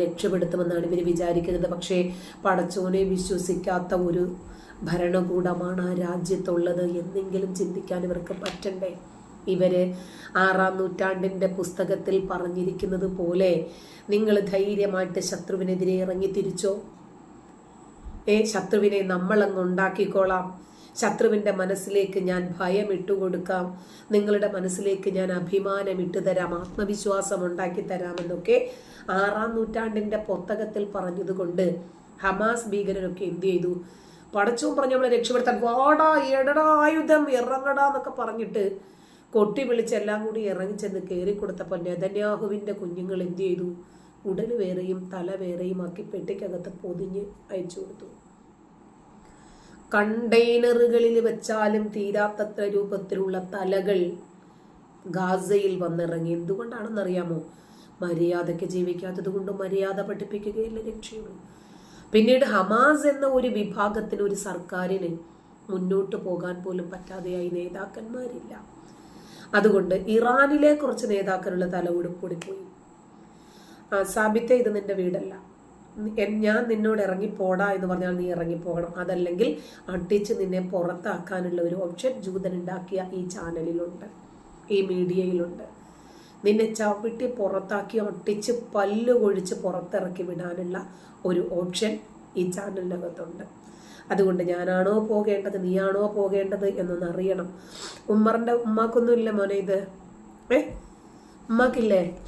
രക്ഷപ്പെടുത്തുമെന്നാണ് ഇവർ വിചാരിക്കുന്നത്. പക്ഷേ പടച്ചോനെ വിശ്വസിക്കാത്ത ഒരു ഭരണകൂടമാണ് ആ രാജ്യത്തുള്ളത് എന്നെങ്കിലും ചിന്തിക്കാൻ ഇവർക്ക് പറ്റണ്ടേ? ഇവർ ആറാം നൂറ്റാണ്ടിന്റെ പുസ്തകത്തിൽ പറഞ്ഞിരിക്കുന്നത് പോലെ നിങ്ങൾ ധൈര്യമായിട്ട് ശത്രുവിനെതിരെ ഇറങ്ങി തിരിച്ചോ ഏ ശത്രുവിനെ നമ്മളങ്ങ് ഉണ്ടാക്കിക്കോളാം. ശത്രുവിന്റെ മനസ്സിലേക്ക് ഞാൻ ഭയം ഇട്ടുകൊടുക്കാം നിങ്ങളുടെ മനസ്സിലേക്ക് ഞാൻ അഭിമാനം ഇട്ടു തരാം. ആത്മവിശ്വാസം ഉണ്ടാക്കി തരാമെന്നൊക്കെ ആറാം നൂറ്റാണ്ടിന്റെ പുസ്തകത്തിൽ പറഞ്ഞതുകൊണ്ട് ഹമാസ് ഭീകരനൊക്കെ എന്ത് ചെയ്തു? പടച്ചവും പറഞ്ഞു നമ്മളെ രക്ഷപ്പെടുത്താൻ വാടാ എടടാ ആയുധം ഇറങ്ങടാ എന്നൊക്കെ പറഞ്ഞിട്ട് കൊട്ടി വിളിച്ചെല്ലാം കൂടി ഇറങ്ങിച്ചെന്ന് കയറി കൊടുത്തപ്പോൾ നെതന്യാഹുവിന്റെ കുഞ്ഞുങ്ങൾ എന്ത് ചെയ്തു? ഉടൽ വേറെയും തല വേറെയും ആക്കി പെട്ടിക്കകത്ത് പൊതിഞ്ഞ് അയച്ചു കൊടുത്തു. കണ്ടെയ്നറുകളിൽ വെച്ചാലും തീരാത്തത്ര രൂപത്തിലുള്ള തലകൾ ഗാസയിൽ വന്നിറങ്ങി. എന്തുകൊണ്ടാണെന്നറിയാമോ? മര്യാദയ്ക്ക് ജീവിക്കാത്തത് കൊണ്ട് മര്യാദ പഠിപ്പിക്കുകയില്ല രക്ഷയുള്ളൂ പിന്നീട് ഹമാസ് എന്ന ഒരു വിഭാഗത്തിന് ഒരു സർക്കാരിന് മുന്നോട്ട് പോകാൻ പോലും പറ്റാതെയായി നേതാക്കന്മാരില്ല. അതുകൊണ്ട് ഇറാനിലെ കുറച്ച് നേതാക്കളുടെ തല ഉടുപ്പൊടിപ്പോയി ആ സാബിത്തെ ഇത് നിന്റെ വീടല്ല. ഞാൻ നിന്നോട് ഇറങ്ങിപ്പോടാ എന്ന് പറഞ്ഞാൽ നീ ഇറങ്ങിപ്പോകണം. അതല്ലെങ്കിൽ അടിച്ച് നിന്നെ പുറത്താക്കാനുള്ള ഒരു ഓപ്ഷൻ ജൂതൻ ഉണ്ടാക്കിയ ഈ ചാനലിലുണ്ട്. ഈ മീഡിയയിലുണ്ട്. നിന്നെ ചവിട്ടി പുറത്താക്കി ഒട്ടിച്ച് പല്ല് കൊഴിച്ച് പുറത്തിറക്കി വിടാനുള്ള ഒരു ഓപ്ഷൻ ഈ ചാനലിനകത്തുണ്ട്. അതുകൊണ്ട് ഞാനാണോ പോകേണ്ടത് നീയാണോ പോകേണ്ടത് എന്നൊന്ന് അറിയണം ഉമ്മറിന്റെ ഉമ്മാക്കൊന്നുമില്ല മോനെ ഇത്. ഏ? ഉമ്മാക്കില്ലേ?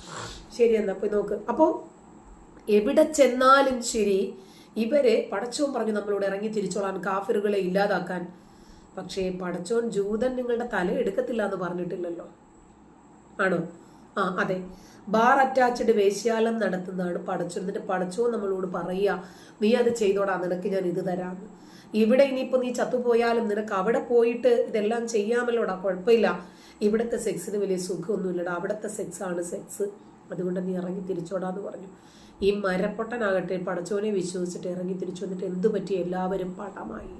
ശരി എന്നാ പോയി നോക്ക്. അപ്പോ എവിടെ ചെന്നാലും ശരി ഇവർ പടച്ചോൻ പറഞ്ഞു നമ്മളോട് ഇറങ്ങി തിരിച്ചോളാൻ കാഫിറുകളെ ഇല്ലാതാക്കാൻ. പക്ഷേ പടച്ചോൻ ജൂതൻ നിങ്ങളുടെ തല എടുക്കത്തില്ല എന്ന് പറഞ്ഞിട്ടില്ലല്ലോ. ആണോ? ആ അതെ. ബാർ അറ്റാച്ച്ഡ് വേശ്യാലം നടത്തുന്നതാണ് പടച്ചോൻ. എന്നിട്ട് പടച്ചോൻ നമ്മളോട് പറയുക നീ അത് ചെയ്തോടാ നിനക്ക് ഞാൻ ഇത് തരാം ഇവിടെ ഇനിയിപ്പോ നീ ചത്തുപോയാലും നിനക്ക് അവിടെ പോയിട്ട് ഇതെല്ലാം ചെയ്യാമല്ലോടാ? കുഴപ്പമില്ല. ഇവിടുത്തെ സെക്സിന് വലിയ സുഖമൊന്നുമില്ലടാ. അവിടുത്തെ സെക്സ് ആണ് സെക്സ് അതുകൊണ്ട് നീ ഇറങ്ങി തിരിച്ചോടാന്ന് പറഞ്ഞു. ഈ മരപ്പൊട്ടനാകട്ടെ പടച്ചോനെ വിശ്വസിച്ചിട്ട് ഇറങ്ങി തിരിച്ചു വന്നിട്ട് എന്തു പറ്റി? എല്ലാവരും പടമായി.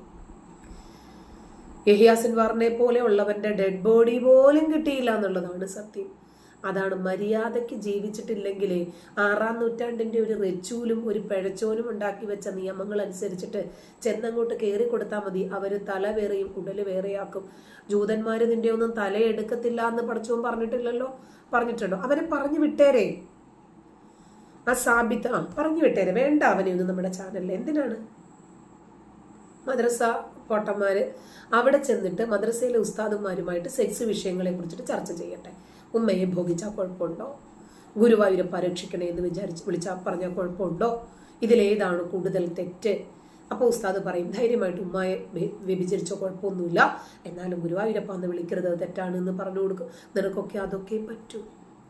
യഹിയാസിൻ വാറിനെ പോലെ ഉള്ളവന്റെ ഡെഡ് ബോഡി പോലും കിട്ടിയില്ല എന്നുള്ളതാണ് സത്യം. അതാണ് മര്യാദയ്ക്ക് ജീവിച്ചിട്ടില്ലെങ്കിലേ ആറാം നൂറ്റാണ്ടിന്റെ ഒരു റെച്ചൂലും ഒരു പിഴച്ചോലും ഉണ്ടാക്കി വെച്ച നിയമങ്ങൾ അനുസരിച്ചിട്ട് ചെന്നങ്ങോട്ട് കയറി കൊടുത്താൽ മതി. അവർ തല വേറെയും ഉടൽ വേറെയാക്കും. ജൂതന്മാര് നിന്റെ ഒന്നും തലയെടുക്കത്തില്ല എന്ന് പഠിച്ചോൻ പറഞ്ഞിട്ടില്ലല്ലോ. പറഞ്ഞിട്ടുണ്ടോ? അവനെ പറഞ്ഞു വിട്ടേരെ. ആ സാബിത്ത് ആ പറഞ്ഞു വിട്ടേരെ. വേണ്ട അവനെ ഒന്നും നമ്മുടെ ചാനലിൽ എന്തിനാണ്? മദ്രസ കോട്ടന്മാർ അവിടെ ചെന്നിട്ട് മദ്രസയിലെ ഉസ്താദന്മാരുമായിട്ട് സെക്സ് വിഷയങ്ങളെ കുറിച്ചിട്ട് ചർച്ച ചെയ്യട്ടെ. ഉമ്മയെ ഭോഗിച്ചാൽ കുഴപ്പമുണ്ടോ ഗുരുവായൂരപ്പ രക്ഷിക്കണേ എന്ന് വിചാരിച്ച് വിളിച്ചാൽ പറഞ്ഞാൽ കുഴപ്പമുണ്ടോ ഇതിലേതാണ് കൂടുതൽ തെറ്റ്. അപ്പോൾ ഉസ്താദ് പറയും ധൈര്യമായിട്ട് ഉമ്മയെ വ്യഭിചരിച്ച കുഴപ്പമൊന്നുമില്ല. എന്നാലും ഗുരുവായൂരപ്പ എന്ന് വിളിക്കരുത് തെറ്റാണ് എന്ന് പറഞ്ഞു കൊടുക്കും. നിനക്കൊക്കെ അതൊക്കെ പറ്റൂ.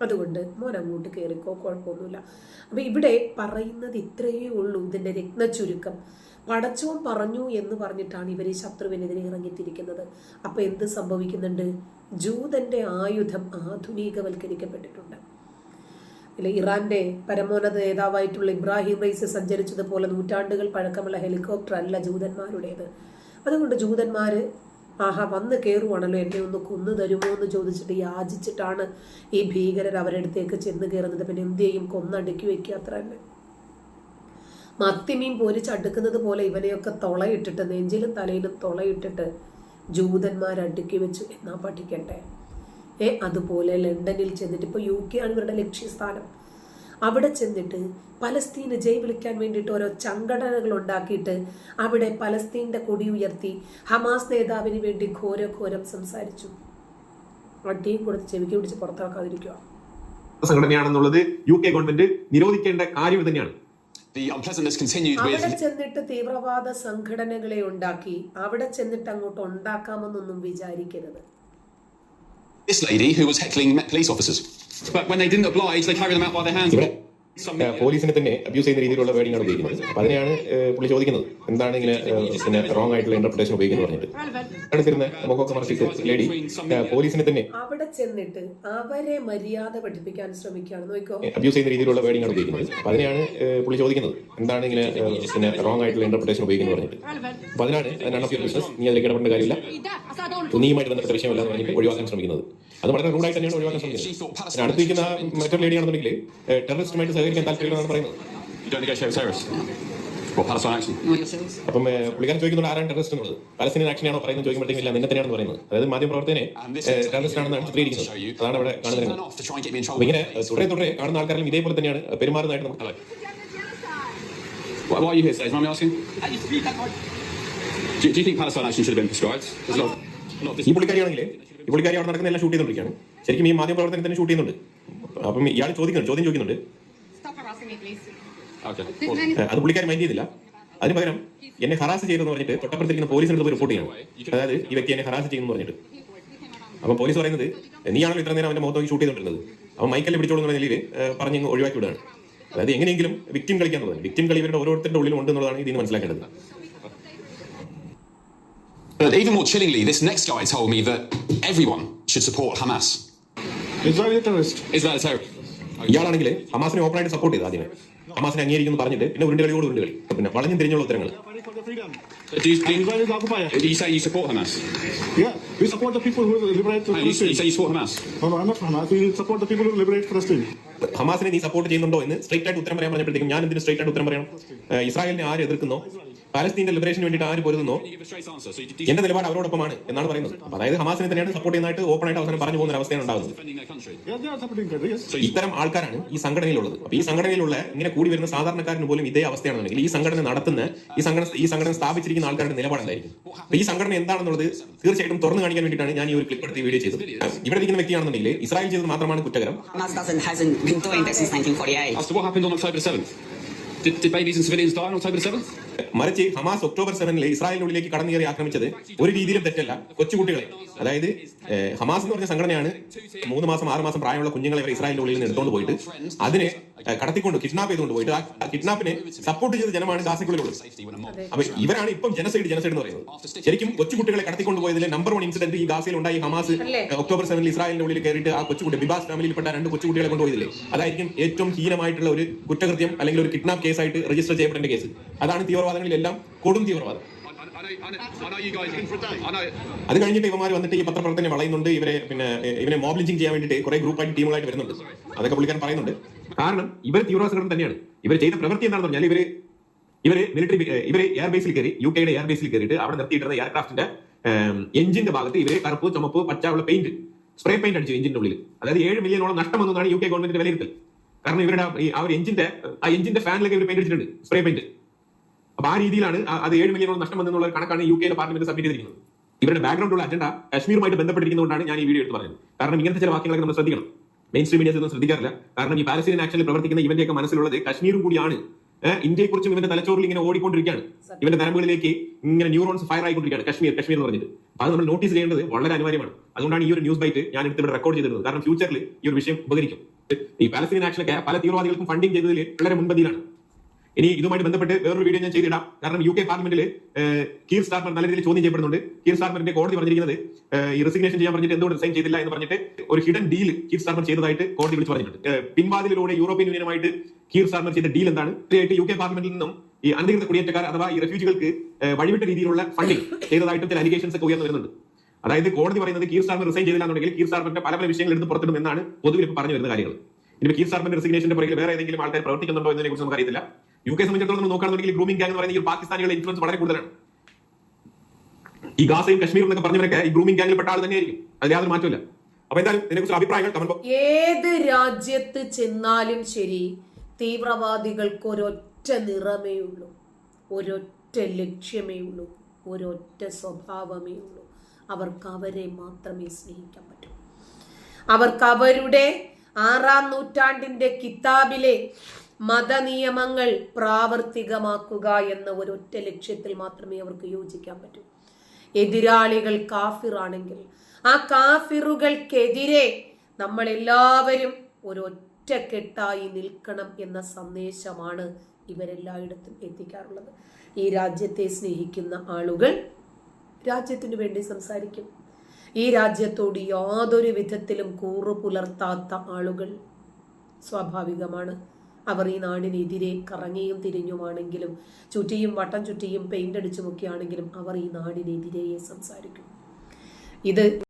അതുകൊണ്ട് മോൻ അങ്ങോട്ട് കയറിക്കോ കുഴപ്പമൊന്നുമില്ല. അപ്പൊ ഇവിടെ പറയുന്നത് ഇത്രയേ ഉള്ളൂ ഇതിന്റെ രത്ന ചുരുക്കം പടച്ചോൻ പറഞ്ഞു എന്ന് പറഞ്ഞിട്ടാണ് ഇവർ ഈ ശത്രുവിനെതിരെ ഇറങ്ങിത്തിരിക്കുന്നത്. അപ്പൊ എന്ത് സംഭവിക്കുന്നുണ്ട്? ജൂതന്റെ ആയുധം ആധുനികവൽക്കരിക്കപ്പെട്ടിട്ടുണ്ട്. ഇല്ല ഇറാന്റെ പരമോന്നത നേതാവായിട്ടുള്ള ഇബ്രാഹിം റൈസ് സഞ്ചരിച്ചതുപോലെ നൂറ്റാണ്ടുകൾ പഴക്കമുള്ള ഹെലികോപ്റ്റർ അല്ല ജൂതന്മാരുടേത്. അതുകൊണ്ട് ജൂതന്മാർ ആഹാ വന്ന് കയറുവാണല്ലോ എന്നെ ഒന്ന് കൊന്നു തരുമോ എന്ന് ചോദിച്ചിട്ട് യാചിച്ചിട്ടാണ് ഈ ഭീകരർ അവരുടെ അടുത്തേക്ക് ചെന്ന് കയറുന്നത് പിന്നെ എന്ത് ചെയ്യും? കൊന്നടുക്കി വെക്കുക അത്ര തന്നെ. മത്തിമീൻ പൊരിച്ചടുക്കുന്നത് പോലെ ഇവനെയൊക്കെ തുളയിട്ടിട്ട് നെഞ്ചിലും തലയിലും തുളയിട്ടിട്ട് ജൂതന്മാരടുക്കി വെച്ചു. എന്നാ പഠിക്കട്ടെ? ഏ അതുപോലെ ലണ്ടനിൽ ചെന്നിട്ട് ഇപ്പൊ യു കെ ആണ് ഇവരുടെ ലക്ഷ്യസ്ഥാനം. അവിടെ ചെന്നിട്ട് പലസ്തീന് ജയ് വിളിക്കാൻ വേണ്ടിയിട്ട് ഓരോ സംഘടനകൾ ഉണ്ടാക്കിയിട്ട് അവിടെ പലസ്തീന്റെ കൊടി ഉയർത്തി ഹമാസ് നേതാവിന് വേണ്ടി ഘോരഘോരം സംസാരിച്ചു. അടിയും കൊടുത്ത് ചെവിക്ക് പിടിച്ച് പുറത്താക്കാതിരിക്കുക സംഘടനയാണെന്നുള്ളത് യു കെ ഗവൺമെന്റ് നിരോധിക്കേണ്ട കാര്യം തന്നെയാണ് അവിടെ ചെന്നിട്ട് തീവ്രവാദ സംഘടനകളെ ഉണ്ടാക്കി അവിടെ ചെന്നിട്ട് അങ്ങോട്ട് ഉണ്ടാക്കാമെന്നൊന്നും വിചാരിക്കരുത്. This lady who was heckling Met police officers. But when they didn't oblige, they carried them out by their hands. ഇവിടെ പോലീസിനെ തന്നെ അബ്യൂസ് ചെയ്യുന്ന രീതിയിലുള്ള വേർഡിങ്ങാണ് ഉപയോഗിക്കുന്നത്. അപ്പൊ അതിനെയാണ് പുള്ളി ചോദിക്കുന്നത്. എന്താണ് ഇങ്ങനെ പിന്നെ റോങ് ആയിട്ടുള്ള ഇന്റർപ്രിട്ടേഷൻ ഉപയോഗിക്കുന്നത് പറഞ്ഞിട്ട്. അടുത്തിരുന്ന മുഖമൊക്കെ മറച്ചിട്ട് ലേഡി പോലീസിനെ തന്നെ അവിടെ ചെന്നിട്ട് അവരെ മര്യാദ പഠിപ്പിക്കാൻ ശ്രമിക്കുകയാണ്. നോക്കോ. അബ്യൂസ് ചെയ്യുന്ന രീതിയിലുള്ള വേർഡിങ്ങാണ് ഉപയോഗിക്കുന്നത്. അപ്പൊ അതിനെയാണ് പുള്ളി ചോദിക്കുന്നത്. എന്താണ് ഇങ്ങനെ പിന്നെ റോങ് ആയിട്ടുള്ള ഇന്റർപ്രിട്ടേഷൻ ഉപയോഗിക്കുന്നത് പറഞ്ഞിട്ട്. അപ്പൊ അതിനാണ് നൺ ഓഫ് യുവർ ബിസിനസ് നീ അതിലേക്ക് ഇടപെടേണ്ട കാര്യമില്ല. നീയുമായിട്ട് ബന്ധപ്പെട്ട വിഷയമല്ല എന്ന് പറഞ്ഞിട്ട് ഒഴിവാക്കാൻ ശ്രമിക്കുന്നത്. അത് വളരെ റൂഡായി തന്നെയാണ് ഒഴിവാക്കാൻ ശ്രമിക്കുന്നത് അടുത്തിരിക്കുന്ന മറ്റൊരു ലേഡിയാണെന്നുണ്ടെങ്കിൽ ടെററിസ്റ്റുമായിട്ട് സഹകരിക്കാൻ താല്പര്യമില്ലെന്നാണ് പറയുന്നത്. അപ്പം പുള്ളിക്കാരൻ ചോദിക്കുന്നുണ്ട് ആരാണ് ടെററിസ്റ്റ് എന്നുള്ളത് പലസ്തീനിയൻ ആക്ഷനെയാണോ പറയുന്നത് ചോദിക്കുമ്പോഴത്തേക്കും ഇല്ല നിന്നെ തന്നെയാണെന്ന് പറയുന്നത് അതായത് മാധ്യമപ്രവർത്തനെ And this ടെററിസ്റ്റ് ആണെന്നാണ് ചിത്രീകരിക്കുന്നത് അതാണ് ഇവിടെ കാണുന്നത് ഇങ്ങനെ തുടരെ തുടരെ കാണുന്ന ആൾക്കാരെല്ലാം ഇതേപോലെ തന്നെയാണ് പെരുമാറുന്നതായിട്ട് നമുക്ക്. Why, are you here? Is me asking? Do, do you think Palestine action should have been prescribed? There's a lot of ഈ പുള്ളിക്കാരിയാണെങ്കിൽ ഈ പുള്ളിക്കാരി അവിടെ നടക്കുന്ന എല്ലാം ഷൂട്ട് ചെയ്തുകൊണ്ടിരിക്കുകയാണ് ശരിക്കും ഈ മാധ്യമ പ്രവർത്തനം തന്നെ ഷൂട്ട് ചെയ്യുന്നുണ്ട്. അപ്പം ഇയാൾ ചോദിക്കുന്നു ചോദ്യം ചോദിക്കുന്നുണ്ട്. അത് പുള്ളിക്കാരി മൈൻഡ് ചെയ്തില്ല. അതിന് പകരം എന്നെ ഹറാസ് ചെയ്തെന്ന് പറഞ്ഞിട്ട് തൊട്ടപ്പുറത്തിരിക്കുന്ന പോലീസിന് പോയി റിപ്പോർട്ട് ചെയ്യണം. അതായത് ഈ വ്യക്തി എന്നെ ഹറാസ് ചെയ്യുന്നു പറഞ്ഞിട്ട്. അപ്പം പോലീസ് പറയുന്നത് നീയാണല്ലോ ഇത്ര നേരം അവന്റെ മുഖത്തോക്കി ഷൂട്ട് ചെയ്തിട്ടുള്ളത് അവൻ മൈക്കല്ല് പിടിച്ചോളൂ എന്നുള്ള നിലയിൽ പറഞ്ഞ് ഒഴിവാക്കി വിടുകയാണ്. അതായത് എങ്ങനെയെങ്കിലും വിക്ടിം കളിക്കാൻ തുടങ്ങി വിക്ടിം കളി ഇവരുടെ ഓരോരുത്തരുടെ ഉള്ളിൽ ഉണ്ട് എന്നുള്ളതാണ് ഇതിന് മനസ്സിലാക്കേണ്ടത്. But even more chillingly, this next guy told me that everyone should support Hamas. Israeli terrorist. Is that a terrorist? ഇയാളാണെങ്കിൽ ഹമാസിനെ ഓപ്പണായിട്ട് സപ്പോർട്ട് ചെയ്തു ആദ്യമേ ഹമാസിനെ അംഗീകരിക്കുന്നു പറഞ്ഞിട്ട് പിന്നെ ഉരുണ്ടുകളിയോട് ഉരുണ്ടുകളി പിന്നെ വളഞ്ഞും തിരിഞ്ഞുള്ള ഉത്തരങ്ങൾ. Do you, do you, do you say you support Hamas? Yeah, we support the people who liberate No, you, you say you support Hamas? No, no, I'm not Hamas. We support the people who liberate Palestine. ഹമാസിനെ നീ support ചെയ്യുന്നുണ്ടോ എന്ന് straight ആയിട്ട് ഉത്തരം പറയാൻ പറഞ്ഞപ്പോഴത്തേക്കും ഞാൻ എന്തിന് straight ആയിട്ട് ഉത്തരം പറയണം ഇസ്രായേലിനെ ആര് എതിർക്കുന്നോ പാലസ്തീന്റെ ലിബറേഷന് വേണ്ടിയിട്ട് ആര് പൊരുതുന്നോ എന്റെ നിലപാട് അവരോടൊപ്പമാണ് എന്നാണ് പറയുന്നത്. അതായത് ഹമാസിനെ തന്നെയാണ് സപ്പോർട്ട് ചെയ്യുന്നതായിട്ട് ഓപ്പൺ ആയിട്ട് അവസാനം പറഞ്ഞു പോകുന്ന ഒരു അവസ്ഥയാണ് ഉണ്ടാകുന്നത്. ഇത്തരം ആൾക്കാരാണ് ഈ സംഘടനയിലുള്ളത്. അപ്പൊ ഈ സംഘടനയിലുള്ള ഇങ്ങനെ കൂടി വരുന്ന സാധാരണക്കാരന് പോലും ഇതേ അവസ്ഥയാണെന്നുണ്ടെങ്കിൽ ഈ സംഘടന നടത്തുന്ന ഈ സംഘടന ഈ സംഘടന സ്ഥാപിച്ചിരിക്കുന്ന ആൾക്കാരുടെ നിലപാടെന്തായിരിക്കും? അപ്പൊ ഈ സംഘടന എന്താണെന്നുള്ളത് തീർച്ചയായിട്ടും തുറന്നു കാണിക്കാൻ വേണ്ടിയിട്ടാണ് ഞാൻ ഈ ഒരു ക്ലിപ്പ് എടുത്ത് വീഡിയോ ചെയ്തത്. ഇവിടെ ഇരിക്കുന്ന വ്യക്തിയാണെന്നുണ്ടെങ്കിൽ ഇസ്രായേൽ ചെയ്തത് മാത്രമാണ് കുറ്റകരം. Hamas doesn't hasn't been doing that since 1948. As to what happened on October the 7th? Did, did babies and civilians die on October 7th? മറിച്ച് ഹമാസ് ഒക്ടോബർ സെവനിൽ ഇസ്രായേലിനുള്ളിലേക്ക് കടന്നു കയറി ആക്രമിച്ചത് ഒരു രീതിയിലും തെറ്റല്ല കൊച്ചുകുട്ടികളെ അതായത് ഹമാസ് എന്ന് പറഞ്ഞ സംഘടനയാണ് മൂന്ന് മാസം ആറ് മാസം പ്രായമുള്ള കുഞ്ഞുങ്ങളെ ഇസ്രായേലിന്റെ ഉള്ളിൽ നിന്ന് എടുത്തുകൊണ്ട് പോയിട്ട് അതിനെ കടത്തിക്കൊണ്ട് കിഡ്നാപ്പ് ചെയ്തുകൊണ്ട് പോയിട്ട് ആ കിഡ്നാപ്പിനെ സപ്പോർട്ട് ചെയ്ത ജനമാണ് ഗാസയ്ക്കുള്ളിലുള്ളത്. അപ്പൊ ഇവരാണ് ഇപ്പം ജനസൈഡ് ജനസൈഡ് എന്ന് പറയുന്നത് ശരിക്കും കൊച്ചുകുട്ടികളെ കടത്തിക്കൊണ്ട് പോയതിലെ നമ്പർ വൺ ഇൻസിഡന്റ് ഈ ഗാസയിൽ ഉണ്ടായി ഹമാസ്? ഒക്ടോബർ സെവനിൽ ഇസ്രായേലിന്റെ ഉള്ളിൽ കയറിയിട്ട് ആ കൊച്ചുകുട്ടി ബിബാസ് ഫാമിലിയിൽപ്പെട്ട രണ്ട് കൊച്ചുകുട്ടികളെ കൊണ്ടുപോയതില്ലേ അതായിരിക്കും ഏറ്റവും ഹീനമായിട്ടുള്ള ഒരു കുറ്റകൃത്യം അല്ലെങ്കിൽ ഒരു കിഡ്നാപ്പ് കേസായിട്ട് രജിസ്റ്റർ ചെയ്യപ്പെടേണ്ട കേസ് അതാണ് തീവ്രവാദങ്ങളിലെല്ലാം കൊടും തീവ്രവാദം. അത് കഴിഞ്ഞിട്ട് ഇവന്മാർ വന്നിട്ട് ഈ പത്രപ്രവർത്തനം വളയുന്നുണ്ട് ഇവരെ പിന്നെ ഇവരെ ഇവനെ മോബ് ലിഞ്ചിങ് ചെയ്യാൻ വേണ്ടിയിട്ട് കുറെ ഗ്രൂപ്പായിട്ട് ടീമുകളായിട്ട് വരുന്നുണ്ട് അതൊക്കെ പുള്ളിക്കാരൻ പറയുന്നുണ്ട് കാരണം ഇവർ തീവ്രവാദ സംഘടന തന്നെയാണ്. ഇവർ ചെയ്ത പ്രവൃത്തി എന്താണെന്ന് പറഞ്ഞാൽ ഇവർ ഇവർ മിലിറ്ററി ഇവർ എയർ ബേസിൽ കയറി യു കെയുടെ എയർ ബേസിൽ കയറിയിട്ട് അവിടെ നിർത്തിയിട്ടിരുന്ന എയർക്രാഫ്റ്റിന്റെ എഞ്ചിന്റെ ഭാഗത്ത് ഇവർ കറുപ്പ് ചുമപ്പ് പച്ച ഉള്ള പെയിന്റ് സ്പ്രേ പെയിന്റ് അടിച്ചു എഞ്ചിന്റെ ഉള്ളിൽ അതായത് ഏഴ് മില്യണോളം നഷ്ടം വന്നതാണ് യു കെ ഗവൺമെന്റിന്റെ വിലയിരുത്തൽ. കാരണം ഇവരുടെ ആ- ഒരു എഞ്ചിന്റെ ആ എഞ്ചിന്റെ ഫാനിലൊക്കെ ഇവർ പെയിന്റ് അടിച്ചിട്ടുണ്ട് സ്പ്രേ പെയിന്റ് അപ്പൊ ആ രീതിയിലാണ് അത് ഏഴ് മില്യണോളം നഷ്ടം വന്നെന്നുള്ള കണക്കാണ് യു കെയിലെ പാർലമെന്റ് സബ്മിറ്റ് ചെയ്തിരിക്കുന്നത്. ഇവരുടെ ബാക്ക്ഗ്രൗണ്ട് ഉള്ള അജണ്ട കാശ്മീരുമായിട്ട് ബന്ധപ്പെട്ടിരിക്കുന്നതുകൊണ്ടാണ് ഞാൻ ഈ വീഡിയോ എടുത്ത് പറയുന്നത്. കാരണം ഇങ്ങനത്തെ ചില വാക്യങ്ങളൊക്കെ നമ്മൾ ശ്രദ്ധിക്കണം. മെയിൻ സ്ട്രീം മീഡിയസ് ഒന്നും ശ്രദ്ധിക്കാറില്ല. കാരണം ഈ പാലസ്തീൻ ആക്ഷനിൽ പ്രവർത്തിക്കുന്ന ഇവന്റെയൊക്കെ മനസ്സിലുള്ളത് കശ്മീരും കൂടിയാണ്. ഇന്ത്യയെക്കുറിച്ചും ഇവന്റെ തലച്ചോറിൽ ഇങ്ങനെ ഓടിക്കൊണ്ടിരിക്കുകയാണ്. ഇവന്റെ നരമ്പുകളിലേക്ക് ഇങ്ങനെ ന്യൂറോൺസ് ഫയർ ആയിക്കൊണ്ടിരിക്കുകയാണ് കശ്മീർ കശ്മീർ എന്ന് പറഞ്ഞിട്ട്. അത് നമ്മൾ നോട്ടീസ് ചെയ്യേണ്ടത് വളരെ അനിവാര്യമാണ്. അതുകൊണ്ടാണ് ഈ ഒരു ന്യൂസ് ബൈറ്റ് ഞാൻ എടുത്ത് ഇവിടെ റെക്കോർഡ് ചെയ്തിരുന്നത്. കാരണം ഫ്യൂച്ചറിൽ ഈ ഒരു വിഷയം ഉപകരിക്കും. ഈ പാലസ്തീൻ ആക്ഷനൊക്കെ പല തീവ്രവാദികൾക്കും ഫണ്ടിങ് ചെയ്തതിൽ വളരെ മുൻപന്തിയിലാണ്. ഇനി ഇതുമായി ബന്ധപ്പെട്ട് വേറൊരു വീഡിയോ ഞാൻ ചെയ്തിടാം. കാരണം യു കെ പാർലമെന്റിൽ കീർ സ്റ്റാർമർ നല്ല രീതിയിൽ ചോദ്യം ചെയ്യപ്പെടുന്നുണ്ട്. കീർ സ്റ്റാർമറിന്റെ കോടതി പറഞ്ഞിരിക്കുന്നത് ഈ റെസിഗ്നേഷൻ ചെയ്യാൻ പറഞ്ഞിട്ട് എന്തുകൊണ്ട് സൈൻ ചെയ്തില്ല എന്ന് പറഞ്ഞിട്ട് ഒരു ഹിഡൻ ഡീൽ കീർ സ്റ്റാർമർ ചെയ്തതായിട്ട് കോടതി വിളിച്ച് പറഞ്ഞിട്ടുണ്ട്. പിൻവാതിലൂടെ യൂറോപ്യൻ യൂണിയനുമായിട്ട് കീർ സ്റ്റാർമർ ചെയ്ത ഡീൽ എന്താണ്? യു കെ പാർലമെന്റിൽ നിന്നും ഈ അനധികൃത കുടിയേറ്റക്കാർ അഥവാ ഈ റെഫ്യൂജികൾക്ക് വഴിവിട്ട രീതിയിലുള്ള ഫണ്ടിങ് ചെയ്തതായിട്ടും ചില അലിഗേഷൻസ് ഒക്കെ ഉയർന്നു വരുന്നുണ്ട്. അതായത് കോടതി പറയുന്നത് കീർ സ്റ്റാർമർ റിസൈൻ ചെയ്തില്ല എന്നുണ്ടെങ്കിൽ കീർ സ്റ്റാർമറിന്റെ പല പല വിഷയങ്ങൾ എടുത്ത് പുറത്തിടും എന്നാണ് പൊതുവിൽ ഇപ്പോൾ പറഞ്ഞു വരുന്ന കാര്യങ്ങൾ. ഇനി കീർ സ്റ്റാർമറിന്റെ റെസിഗ്നേഷന്റെ പുറകിൽ വേറെ ഏതെങ്കിലും ആൾക്കാർ പ്രവർത്തിക്കുന്നുണ്ടോ എന്നതിനെ കുറിച്ച് നമുക്ക് അറിയത്തില്ല യു കെ സംബന്ധിച്ചിടത്തോളം നമ്മൾ നോക്കുകയാണെന്നുണ്ടെങ്കിൽ ഗ്രൂമിംഗ് ഗാങ് എന്ന് പറയുന്ന ഈ പാകിസ്ഥാനികളുടെ ഇൻഫ്ലുവൻസ് വളരെ കൂടുതലാണ്. ഈ ഗാസയും കശ്മീർ എന്നൊക്കെ പറഞ്ഞവരൊക്കെ ഈ ഗ്രൂമിംഗ് ഗാങ്ങിൽ പെട്ട ആൾ തന്നെയായിരിക്കും. അതിൽ യാതൊരു മാറ്റമില്ല അപ്പൊ എന്തായാലും ഇതിനെക്കുറിച്ച് അഭിപ്രായങ്ങൾ ഏത് രാജ്യത്ത് ചെന്നാലും ശരി തീവ്രവാദികൾക്ക് ഒരൊറ്റ നിറമേ ഉള്ളൂ. ഒരൊറ്റ ലക്ഷ്യമേ ഉള്ളൂ. ഒരൊറ്റ സ്വഭാവമേ ഉള്ളൂ. അവർക്ക് അവരെ മാത്രമേ സ്നേഹിക്കാൻ പറ്റൂ. അവർക്ക് അവരുടെ ആറാം നൂറ്റാണ്ടിന്റെ കിതാബിലെ മതനിയമങ്ങൾ പ്രാവർത്തികമാക്കുക എന്ന ഒരൊറ്റ ലക്ഷ്യത്തിൽ മാത്രമേ അവർക്ക് യോജിക്കാൻ പറ്റൂ. എതിരാളികൾ കാഫിറാണെങ്കിൽ ആ കാഫിറുകൾക്കെതിരെ നമ്മൾ എല്ലാവരും ഒരൊറ്റ കെട്ടായി നിൽക്കണം എന്ന സന്ദേശമാണ് ഇവരെല്ലായിടത്തും എത്തിക്കാറുള്ളത്. ഈ രാജ്യത്തെ സ്നേഹിക്കുന്ന ആളുകൾ രാജ്യത്തിനു വേണ്ടി സംസാരിക്കും. ഈ രാജ്യത്തോട് യാതൊരു വിധത്തിലും കൂറു പുലർത്താത്ത ആളുകൾ സ്വാഭാവികമാണ്. അവർ ഈ നാടിനെതിരെ കറങ്ങിയും തിരിഞ്ഞുമാണെങ്കിലും ചുറ്റിയും വട്ടം ചുറ്റിയും പെയിന്റ് അടിച്ചുമൊക്കെയാണെങ്കിലും അവർ ഈ നാടിനെതിരെയെ സംസാരിക്കും. ഇത്